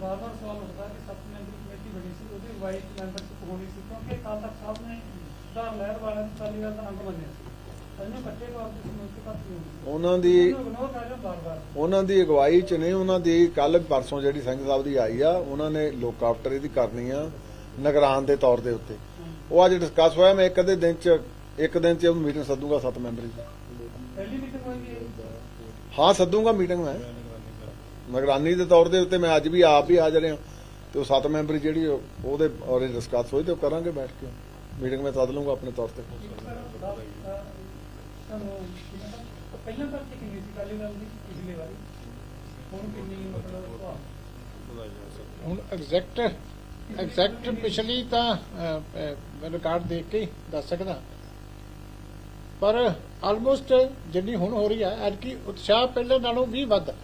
ਬਾਰ-ਬਾਰ ਸਵਾਲ ਉੱਠਦਾ ਕਿ ਮੈਂਬਰੀ ਕਮੇਟੀ ਬਣੀ ਸੀ ਉਹਦੀ ਵਾਈਸ ਮੈਂਬਰਸ਼ਿਪ ਹੋਣੀ ਸੀ ਕਿਉਂਕਿ ਅਕਾਲ ਤਖਤ ਸਾਹਿਬ ਨੇ ਸੁਧਾਰ ਲਹਿਰ ਵਾਲਿਆਂ ਨੂੰ ਦਲ ਦਾ ਅੰਗ ਮੰਨਿਆ ਸੀ। ਉਹਨਾਂ ਦੀ ਉਹਨਾਂ ਦੀ ਅਗਵਾਈ ਚ ਨੇ ਉਹਨਾਂ ਦੀ ਕੱਲ ਪਰਸੋਂ ਜਿਹੜੀ ਸਿੰਘ ਸਾਹਿਬ ਦੀ ਆਈ ਆ ਉਹਨਾਂ ਨੇ ਲੋਕ ਆਫਟਰ ਇਹਦੀ ਕਰਨੀ ਆ ਨਿਗਰਾਨ ਦੇ ਤੌਰ ਦੇ ਉੱਤੇ। ਉਹ ਅੱਜ ਡਿਸਕਸ ਹੋਇਆ ਮੈਂ ਇੱਕ ਅੱਧੇ ਦਿਨ ਚ ਇੱਕ ਦਿਨ ਚ ਮੀਟਿੰਗ ਸੱਦੂਗਾ ਸੱਤ ਮੈਂਬਰੀ ਦੀ। ਪਹਿਲੀ ਮੀਟਿੰਗ ਹੋਈ ਹਾਂ ਸੱਦੂਗਾ ਮੀਟਿੰਗ ਮੈਂ। ਨਿਗਰਾਨੀ ਦੇ ਤੌਰ ਦੇ ਉੱਤੇ ਮੈਂ ਅੱਜ ਵੀ ਆਪ ਹੀ ਹਾਜ਼ਰ ਹਾਂ ਤੇ ਉਹ ਸੱਤ ਮੈਂਬਰੀ ਜਿਹੜੀ ਉਹ- ਉਹਦੇ ਔਰੇ ਡਿਸਕਸ ਹੋਈ ਤੇ ਉਹ ਕਰਾਂਗੇ ਬੈਠ ਕੇ। ਮੀਟਿੰਗ ਮੈਂ ਸੱਦ ਲੂੰਗਾ ਆਪਣੇ ਤੌਰ ਤੇ। ਪਹਿਲਾਂ ਤਾਂ ਕਿੰਨੀ ਸੀ? ਅਕਾਲੀ ਦਲ ਦੀ ਪਿਛਲੀ ਵਾਰੀ। ਹੁਣ ਕਿੰਨੀ ਮਤਲਬ ਹੁਣ ਐਗਜ਼ੈਕਟ ਐਗਜ਼ੈਕਟ ਪਿਛਲੀ ਤਾਂ ਅਹ, ਰਿਕਾਰਡ ਦੇਖ ਕੇ ਹੀ ਦੱਸ ਸਕਦਾ। ਪਰ ਆਲਮੋਸਟ ਜਿੰਨੀ ਹੁਣ ਹੋ ਰਹੀ ਹੈ ਐਤਕੀ ਉਤਸ਼ਾਹ ਪਹਿਲੇ ਨਾਲੋਂ ਵੀ ਵੱਧ। ਹੈ।